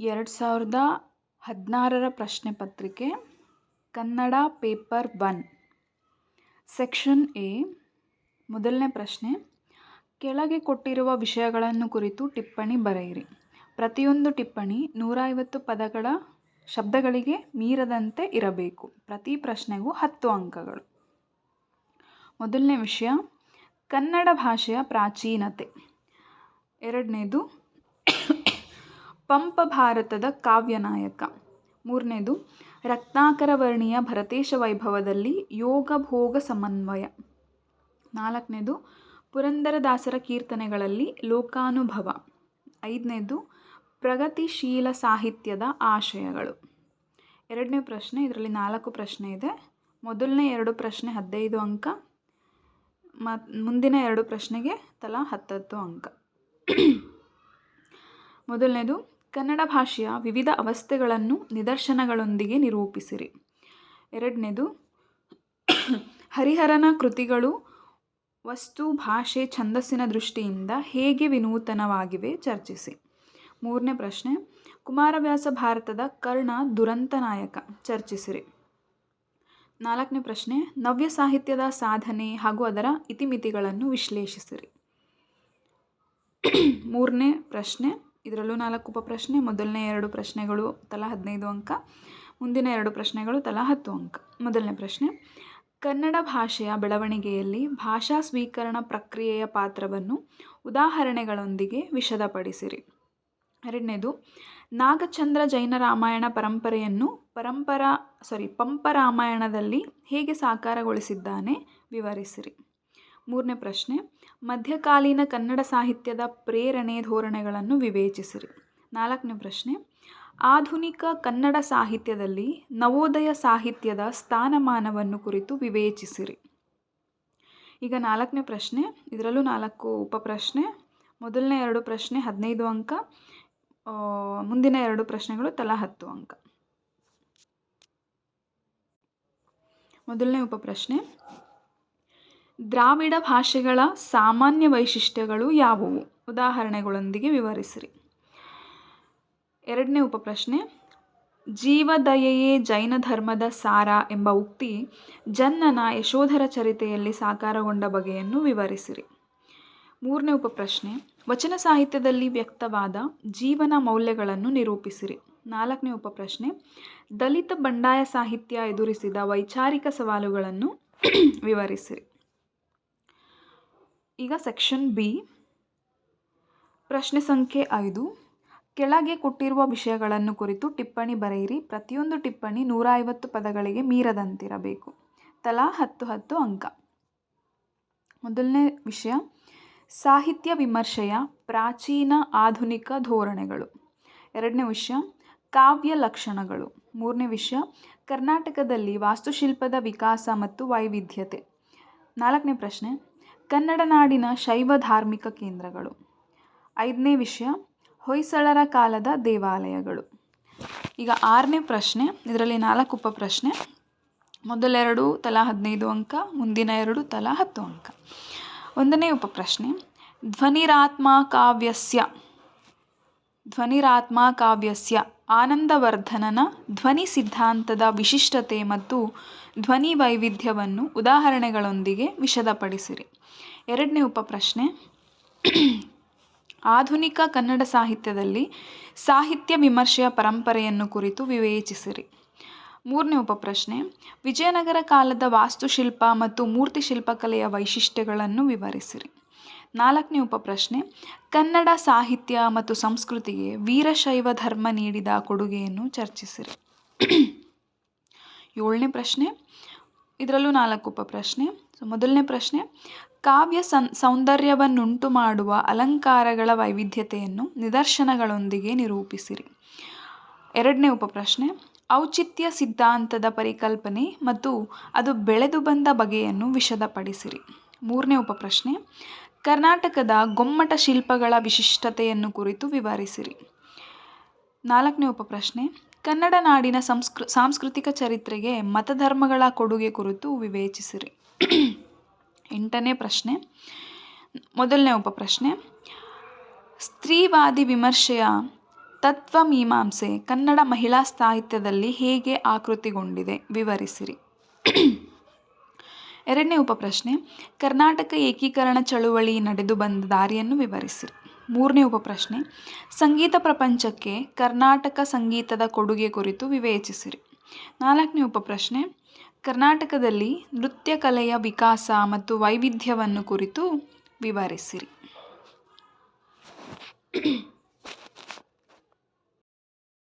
ಎರಡು ಸಾವಿರದ ಹದಿನಾರರ ಪ್ರಶ್ನೆ ಪತ್ರಿಕೆ, Kannada paper one, section A, ಮೊದಲನೇ ಪ್ರಶ್ನೆ. ಕೆಳಗೆ ಕೊಟ್ಟಿರುವ ವಿಷಯಗಳನ್ನು ಕುರಿತು ಟಿಪ್ಪಣಿ ಬರೆಯಿರಿ. ಪ್ರತಿಯೊಂದು ಟಿಪ್ಪಣಿ ನೂರ ಐವತ್ತು ಪದಗಳ ಶಬ್ದಗಳಿಗೆ ಮೀರದಂತೆ ಇರಬೇಕು. ಪ್ರತಿ ಪ್ರಶ್ನೆಗೂ ಹತ್ತು ಅಂಕಗಳು. ಮೊದಲನೇ ವಿಷಯ, ಕನ್ನಡ ಭಾಷೆಯ ಪ್ರಾಚೀನತೆ. ಎರಡನೇದು ಪಂಪ ಭಾರತದ ಕಾವ್ಯನಾಯಕ. ಮೂರನೇದು ರತ್ನಾಕರ ವರ್ಣಿಯ ಭರತೇಶ ವೈಭವದಲ್ಲಿ ಯೋಗ ಭೋಗ ಸಮನ್ವಯ. ನಾಲ್ಕನೇದು, ಪುರಂದರದಾಸರ ಕೀರ್ತನೆಗಳಲ್ಲಿ ಲೋಕಾನುಭವ. ಐದನೇದು, ಪ್ರಗತಿಶೀಲ ಸಾಹಿತ್ಯದ ಆಶಯಗಳು. ಎರಡನೇ ಪ್ರಶ್ನೆ, ಇದರಲ್ಲಿ ನಾಲ್ಕು ಪ್ರಶ್ನೆ ಇದೆ. ಮೊದಲನೇ ಎರಡು ಪ್ರಶ್ನೆ ಹದಿನೈದು ಅಂಕ ಮತ್ತು ಮುಂದಿನ ಎರಡು ಪ್ರಶ್ನೆಗೆ ತಲಾ ಹತ್ತತ್ತು ಅಂಕ. ಮೊದಲನೇದು ಕನ್ನಡ ಭಾಷೆಯ ವಿವಿಧ ಅವಸ್ಥೆಗಳನ್ನು ನಿದರ್ಶನಗಳೊಂದಿಗೆ ನಿರೂಪಿಸಿರಿ. ಎರಡನೇದು, ಹರಿಹರನ ಕೃತಿಗಳು ವಸ್ತು, ಭಾಷೆ, ಛಂದಸ್ಸಿನ ದೃಷ್ಟಿಯಿಂದ ಹೇಗೆ ವಿನೂತನವಾಗಿವೆ ಚರ್ಚಿಸಿ. ಮೂರನೇ ಪ್ರಶ್ನೆ, ಕುಮಾರವ್ಯಾಸ ಭಾರತದ ಕರ್ಣ ದುರಂತ ನಾಯಕ ಚರ್ಚಿಸಿರಿ. ನಾಲ್ಕನೇ ಪ್ರಶ್ನೆ, ನವ್ಯ ಸಾಹಿತ್ಯದ ಸಾಧನೆ ಹಾಗೂ ಅದರ ಇತಿಮಿತಿಗಳನ್ನು ವಿಶ್ಲೇಷಿಸಿರಿ. ಮೂರನೇ ಪ್ರಶ್ನೆ ಇದರಲ್ಲೂ ನಾಲ್ಕು ಉಪಪ್ರಶ್ನೆ, ಮೊದಲನೇ ಎರಡು ಪ್ರಶ್ನೆಗಳು ತಲಾ ಹದಿನೈದು ಅಂಕ, ಮುಂದಿನ ಎರಡು ಪ್ರಶ್ನೆಗಳು ತಲಾ ಹತ್ತು ಅಂಕ. ಮೊದಲನೇ ಪ್ರಶ್ನೆ, ಕನ್ನಡ ಭಾಷೆಯ ಬೆಳವಣಿಗೆಯಲ್ಲಿ ಭಾಷಾ ಸ್ವೀಕರಣ ಪ್ರಕ್ರಿಯೆಯ ಪಾತ್ರವನ್ನು ಉದಾಹರಣೆಗಳೊಂದಿಗೆ ವಿಶದಪಡಿಸಿರಿ ಎರಡನೇದು, ನಾಗಚಂದ್ರ ಜೈನ ರಾಮಾಯಣ ಪರಂಪರೆಯನ್ನು ಪರಂಪರಾ ಸಾರಿ ಪಂಪ ರಾಮಾಯಣದಲ್ಲಿ ಹೇಗೆ ಸಾಕಾರಗೊಳಿಸಿದ್ದಾನೆ ವಿವರಿಸಿರಿ. ಮೂರನೇ ಪ್ರಶ್ನೆ, ಮಧ್ಯಕಾಲೀನ ಕನ್ನಡ ಸಾಹಿತ್ಯದ ಪ್ರೇರಣೆ ಧೋರಣೆಗಳನ್ನು ವಿವೇಚಿಸಿರಿ. ನಾಲ್ಕನೇ ಪ್ರಶ್ನೆ, ಆಧುನಿಕ ಕನ್ನಡ ಸಾಹಿತ್ಯದಲ್ಲಿ ನವೋದಯ ಸಾಹಿತ್ಯದ ಸ್ಥಾನಮಾನವನ್ನು ಕುರಿತು ವಿವೇಚಿಸಿರಿ. ಈಗ ನಾಲ್ಕನೇ ಪ್ರಶ್ನೆ, ಇದರಲ್ಲೂ ನಾಲ್ಕು ಉಪಪ್ರಶ್ನೆ, ಮೊದಲನೇ ಎರಡು ಪ್ರಶ್ನೆ ಹದಿನೈದು ಅಂಕ ಮುಂದಿನ ಎರಡು ಪ್ರಶ್ನೆಗಳು ತಲಾ ಹತ್ತು ಅಂಕ. ಮೊದಲನೇ ಉಪಪ್ರಶ್ನೆ ದ್ರಾವಿಡ ಭಾಷೆಗಳ ಸಾಮಾನ್ಯ ವೈಶಿಷ್ಟ್ಯಗಳು ಯಾವುವು? ಉದಾಹರಣೆಗಳೊಂದಿಗೆ ವಿವರಿಸಿರಿ. ಎರಡನೇ ಉಪಪ್ರಶ್ನೆ, ಜೀವದಯೆಯೇ ಜೈನ ಧರ್ಮದ ಸಾರ ಎಂಬ ಉಕ್ತಿ ಜನ್ನನ ಯಶೋಧರ ಚರಿತೆಯಲ್ಲಿ ಸಾಕಾರಗೊಂಡ ಬಗೆಯನ್ನು ವಿವರಿಸಿರಿ. ಮೂರನೇ ಉಪಪ್ರಶ್ನೆ, ವಚನ ಸಾಹಿತ್ಯದಲ್ಲಿ ವ್ಯಕ್ತವಾದ ಜೀವನ ಮೌಲ್ಯಗಳನ್ನು ನಿರೂಪಿಸಿರಿ. ನಾಲ್ಕನೇ ಉಪಪ್ರಶ್ನೆ, ದಲಿತ ಬಂಡಾಯ ಸಾಹಿತ್ಯ ಎದುರಿಸಿದ ವೈಚಾರಿಕ ಸವಾಲುಗಳನ್ನು ವಿವರಿಸಿರಿ. ಈಗ ಸೆಕ್ಷನ್ ಬಿ. ಪ್ರಶ್ನೆ ಸಂಖ್ಯೆ ಐದು. ಕೆಳಗೆ ಕೊಟ್ಟಿರುವ ವಿಷಯಗಳನ್ನು ಕುರಿತು ಟಿಪ್ಪಣಿ ಬರೆಯಿರಿ. ಪ್ರತಿಯೊಂದು ಟಿಪ್ಪಣಿ ನೂರ ಐವತ್ತು ಪದಗಳಿಗೆ ಮೀರದಂತಿರಬೇಕು. ತಲಾ ಹತ್ತು ಹತ್ತು ಅಂಕ. ಮೊದಲನೇ ವಿಷಯ. ಸಾಹಿತ್ಯ ವಿಮರ್ಶೆಯ ಪ್ರಾಚೀನ ಆಧುನಿಕ ಧೋರಣೆಗಳು. ಎರಡನೇ ವಿಷಯ. ಕಾವ್ಯ ಲಕ್ಷಣಗಳು. ಮೂರನೇ ವಿಷಯ. ಕರ್ನಾಟಕದಲ್ಲಿ ವಾಸ್ತುಶಿಲ್ಪದ ವಿಕಾಸ ಮತ್ತು ವೈವಿಧ್ಯತೆ. ನಾಲ್ಕನೇ ಪ್ರಶ್ನೆ. ಕನ್ನಡ ನಾಡಿನ ಶೈವ ಧಾರ್ಮಿಕ ಕೇಂದ್ರಗಳು. ಐದನೇ ವಿಷಯ, ಹೊಯ್ಸಳರ ಕಾಲದ ದೇವಾಲಯಗಳು. ಈಗ ಆರನೇ ಪ್ರಶ್ನೆ, ಇದರಲ್ಲಿ ನಾಲ್ಕು ಉಪಪ್ರಶ್ನೆ ಮೊದಲೆರಡು ತಲಾ ಹದಿನೈದು ಅಂಕ, ಮುಂದಿನ ಎರಡು ತಲಾ ಹತ್ತು ಅಂಕ. ಒಂದನೇ ಉಪಪ್ರಶ್ನೆ ಧ್ವನಿರಾತ್ಮ ಕಾವ್ಯಸ್ಯ. ಧ್ವನಿರಾತ್ಮ ಕಾವ್ಯಸ್ಯ. ಆನಂದವರ್ಧನನ ಧ್ವನಿ ಸಿದ್ಧಾಂತದ ವಿಶಿಷ್ಟತೆ ಮತ್ತು ಧ್ವನಿ ವೈವಿಧ್ಯವನ್ನು ಉದಾಹರಣೆಗಳೊಂದಿಗೆ ವಿಶದಪಡಿಸಿರಿ ಎರಡನೇ ಉಪಪ್ರಶ್ನೆ. ಆಧುನಿಕ ಕನ್ನಡ ಸಾಹಿತ್ಯದಲ್ಲಿ ಸಾಹಿತ್ಯ ವಿಮರ್ಶೆಯ ಪರಂಪರೆಯನ್ನು ಕುರಿತು ವಿವೇಚಿಸಿರಿ. ಮೂರನೇ ಉಪಪ್ರಶ್ನೆ. ವಿಜಯನಗರ ಕಾಲದ ವಾಸ್ತುಶಿಲ್ಪ ಮತ್ತು ಮೂರ್ತಿ ಶಿಲ್ಪಕಲೆಯ ವೈಶಿಷ್ಟ್ಯಗಳನ್ನು ವಿವರಿಸಿರಿ. ನಾಲ್ಕನೇ ಉಪಪ್ರಶ್ನೆ, ಕನ್ನಡ ಸಾಹಿತ್ಯ ಮತ್ತು ಸಂಸ್ಕೃತಿಗೆ ವೀರಶೈವ ಧರ್ಮ ನೀಡಿದ ಕೊಡುಗೆಯನ್ನು ಚರ್ಚಿಸಿರಿ. ಏಳನೇ ಪ್ರಶ್ನೆ, ಇದರಲ್ಲೂ ನಾಲ್ಕು ಉಪಪ್ರಶ್ನೆ. ಸೊ ಮೊದಲನೇ ಪ್ರಶ್ನೆ, ಕಾವ್ಯ ಸನ್ ಸೌಂದರ್ಯವನ್ನುಂಟು ಮಾಡುವ ಅಲಂಕಾರಗಳ ವೈವಿಧ್ಯತೆಯನ್ನು ನಿದರ್ಶನಗಳೊಂದಿಗೆ ನಿರೂಪಿಸಿರಿ. ಎರಡನೇ ಉಪಪ್ರಶ್ನೆ, ಔಚಿತ್ಯ ಸಿದ್ಧಾಂತದ ಪರಿಕಲ್ಪನೆ ಮತ್ತು ಅದು ಬೆಳೆದು ಬಂದ ಬಗೆಯನ್ನು ವಿಷದಪಡಿಸಿರಿ. ಮೂರನೇ ಉಪಪ್ರಶ್ನೆ ಕರ್ನಾಟಕದ ಗೊಮ್ಮಟ ಶಿಲ್ಪಗಳ ವಿಶಿಷ್ಟತೆಯನ್ನು ಕುರಿತು ವಿವರಿಸಿರಿ. ನಾಲ್ಕನೇ ಉಪಪ್ರಶ್ನೆ. ಕನ್ನಡ ನಾಡಿನ ಸಂಸ್ಕೃ, ಸಾಂಸ್ಕೃತಿಕ ಚರಿತ್ರೆಗೆ ಮತಧರ್ಮಗಳ ಕೊಡುಗೆ ಕುರಿತು ವಿವೇಚಿಸಿರಿ. ಎಂಟನೇ ಪ್ರಶ್ನೆ. ಮೊದಲನೇ ಉಪಪ್ರಶ್ನೆ. ಸ್ತ್ರೀವಾದಿ ವಿಮರ್ಶೆಯ ತತ್ವಮೀಮಾಂಸೆ ಕನ್ನಡ ಮಹಿಳಾ ಸಾಹಿತ್ಯದಲ್ಲಿ ಹೇಗೆ ಆಕೃತಿಗೊಂಡಿದೆ? ವಿವರಿಸಿರಿ. ಎರಡನೇ ಉಪಪ್ರಶ್ನೆ, ಕರ್ನಾಟಕ ಏಕೀಕರಣ ಚಳುವಳಿ ನಡೆದು ಬಂದ ದಾರಿಯನ್ನು ವಿವರಿಸಿರಿ. ಮೂರನೇ ಉಪಪ್ರಶ್ನೆ, ಸಂಗೀತ ಪ್ರಪಂಚಕ್ಕೆ ಕರ್ನಾಟಕ ಸಂಗೀತದ ಕೊಡುಗೆ ಕುರಿತು ವಿವೇಚಿಸಿರಿ. ನಾಲ್ಕನೇ ಉಪಪ್ರಶ್ನೆ, ಕರ್ನಾಟಕದಲ್ಲಿ ನೃತ್ಯ ಕಲೆಯ ವಿಕಾಸ ಮತ್ತು ವೈವಿಧ್ಯವನ್ನು ಕುರಿತು ವಿವರಿಸಿರಿ.